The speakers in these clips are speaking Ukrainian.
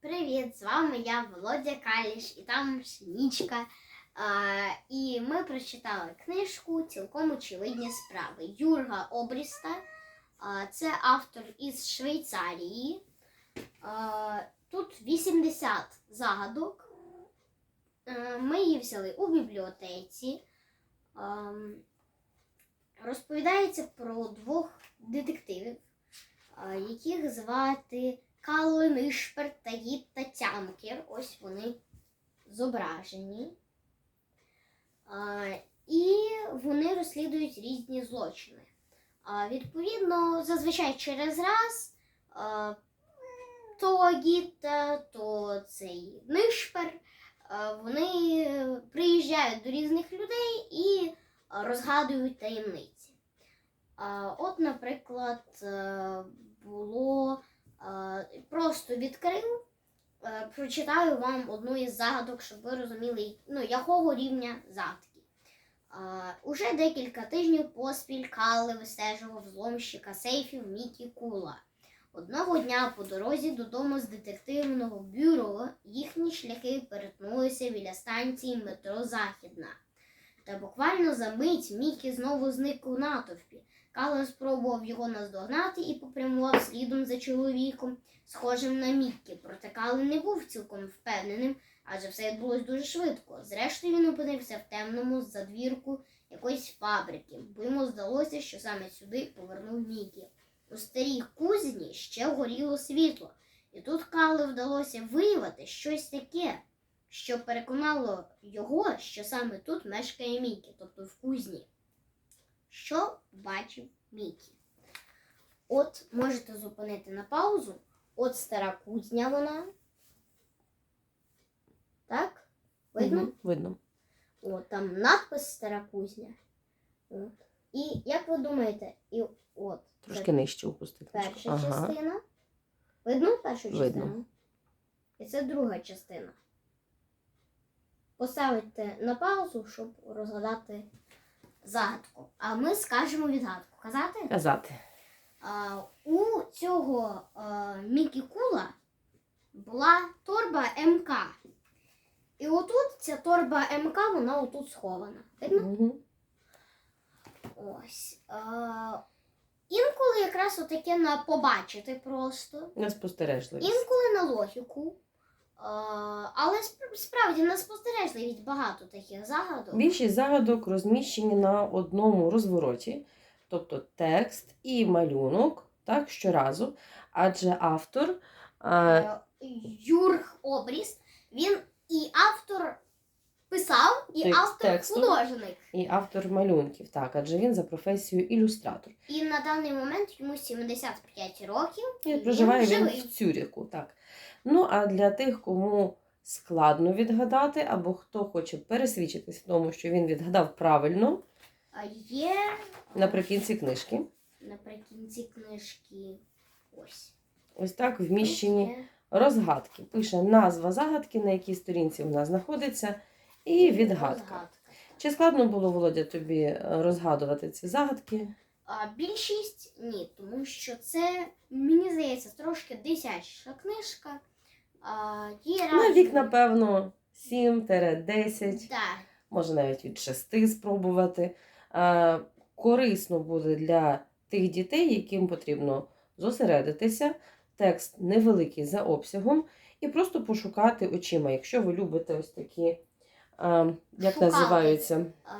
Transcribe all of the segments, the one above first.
Привіт! З вами я Володя Каліш і там Шинічка. А, і ми прочитали книжку Цілком очевидні справи Юрга Обріста. А, це автор із Швейцарії. А, тут 80 загадок. Е, Ми її взяли у бібліотеці. Ам, Розповідається про двох детективів, а, яких звати Калли Нишпер та Тямкер. Ось вони зображені. І вони розслідують різні злочини. Відповідно, зазвичай через раз то Гітта, то цей Нишпер. Вони приїжджають до різних людей і розгадують таємниці. От, наприклад, е, було просто відкрив, е, прочитаю вам одну із загадок, щоб ви розуміли, ну, якого рівня загадки. Е, Уже декілька тижнів поспіль Калли вистежував зломщика сейфів Мікі Кула. Одного дня по дорозі додому з детективного бюро їхні шляхи перетнулися біля станції метро Західна. Та буквально за мить Мікі знову зник у натовпі. Кале спробував його наздогнати і попрямував слідом за чоловіком, схожим на Міккі. Проте Кале не був цілком впевненим, адже все відбулось дуже швидко. Зрештою він опинився в темному задвірку якоїсь фабрики, бо йому здалося, що саме сюди повернув Мікі. У старій кузні ще горіло світло, і тут Кале вдалося виявити щось таке, що переконало його, що саме тут мешкає Мікі, тобто в кузні. Що бачив Мікі? От можете зупинити на паузу. От стара кузня вона. Так? Видно? Мгм, Видно. От там надпис стара кузня. От. І як ви думаєте, і от це Трошки нижче опусти. перша Ага. частина. Видно першу Видно. частину? І це друга частина. Поставити на паузу, щоб розгадати загадку. А ми скажемо відгадку. Казати? Казати. А, у цього а, Мікі Кула була торба МК. І отут ця торба МК, вона отут схована. Видно? Мгм. Ось. А, інколи якраз отаке на побачити просто. Неспостережливість. Інколи на логіку. А, але справді на спостережливість багато таких загадок. Більшість загадок розміщені на одному розвороті, тобто текст і малюнок, так, щоразу. Адже автор а, Е, Юрг Обріс. Він і автор писав, і Текст автор тексту. художник. і автор малюнків, так, адже він за професією ілюстратор. І на даний момент йому 75 років. І проживає він живий. в Цюріку, так. Ну, а для тих, кому складно відгадати, або хто хоче пересвідчитись в тому, що він відгадав правильно, А Є наприкінці книжки. наприкінці книжки. Ось. Ось так вміщені Є. розгадки. Пише назва загадки, на якій сторінці вона знаходиться, і відгадка. Чи складно було, Володя, тобі е, розгадувати ці загадки? А більшість ні, тому що це, мені здається, трошки дитяча книжка. А, є На вік, напевно, 7-10, Да. може навіть від 6 спробувати. Е, Корисно буде для тих дітей, яким потрібно зосередитися. Текст невеликий за обсягом, і просто пошукати очима, якщо ви любите ось такі, як Шукати. називаються. А,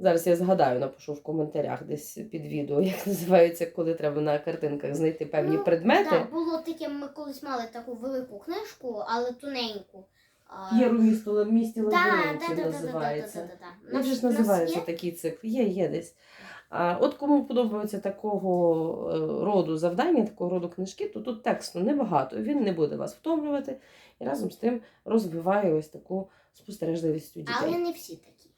Зараз я згадаю, напишу в коментарях десь під відео, як називається, коли треба на картинках знайти певні Ну, предмети. Да, було таке, ми колись мали таку велику книжку, але тоненьку. А, Є у місто, місті лабіринтів називається. Да. Же ж називається такий цикл. Є, є десь. А, от кому подобаються такого е, роду завдання, такого роду книжки, то тут тексту небагато. Він не буде вас втомлювати і разом з тим розвиває ось таку спостережливість у дітей. Але не всі такі.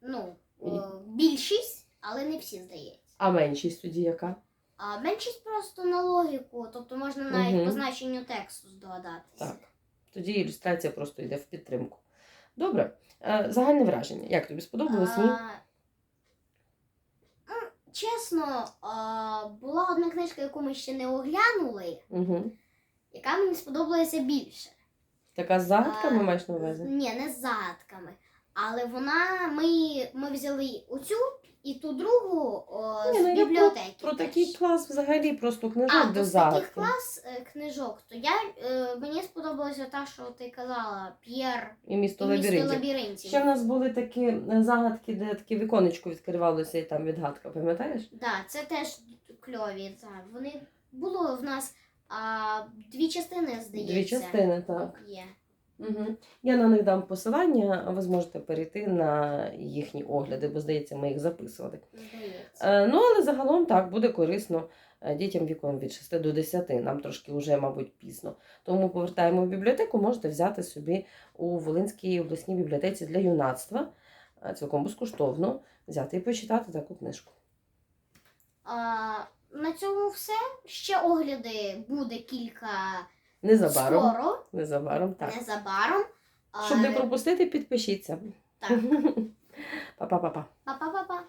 Ну, І- е, більшість, але не всі, здається. А меншість тоді яка? А меншість просто на логіку, тобто можна навіть Мгм. по значенню тексту здогадатися. Так. Тоді ілюстрація просто йде в підтримку. Добре. Е, Загальне враження. Як тобі сподобалось? Ні? А, Чесно, а, була одна книжка, яку ми ще не оглянули, Угу. яка мені сподобалася більше. Така з загадками маєш на увазі? Ні, не з загадками. Але вона, ми, ми взяли оцю і ту другу о, Ні, з ну, я про- бібліотеки. Про теж. такий клас взагалі просто книжок а, до то з загадки. таких клас е, книжок, то я, е, мені сподобалася та, що ти казала, П'єр І місто місто лабіринтів. лабіринтів. Ще в нас були такі е, загадки, де таке віконечко відкривалося і там відгадка, пам'ятаєш? Да, це теж кльові. Так. Вони було в нас а, дві частини, здається. Дві частини, так. Є. Угу. Я на них дам посилання, а ви зможете перейти на їхні огляди, бо здається, ми їх записували. Здається. Е, ну, але загалом так буде корисно е, дітям віком від 6 до 10. Нам трошки вже, мабуть, пізно. Тому повертаємо в бібліотеку, можете взяти собі у Волинській обласній бібліотеці для юнацтва е, цілком безкоштовно взяти і почитати таку книжку. А, на цьому все. Ще огляди буде кілька Незабаром. скоро, Незабаром, так. незабаром. Щоб не пропустити, підпишіться. Так. Па-па-па-па. Па-па.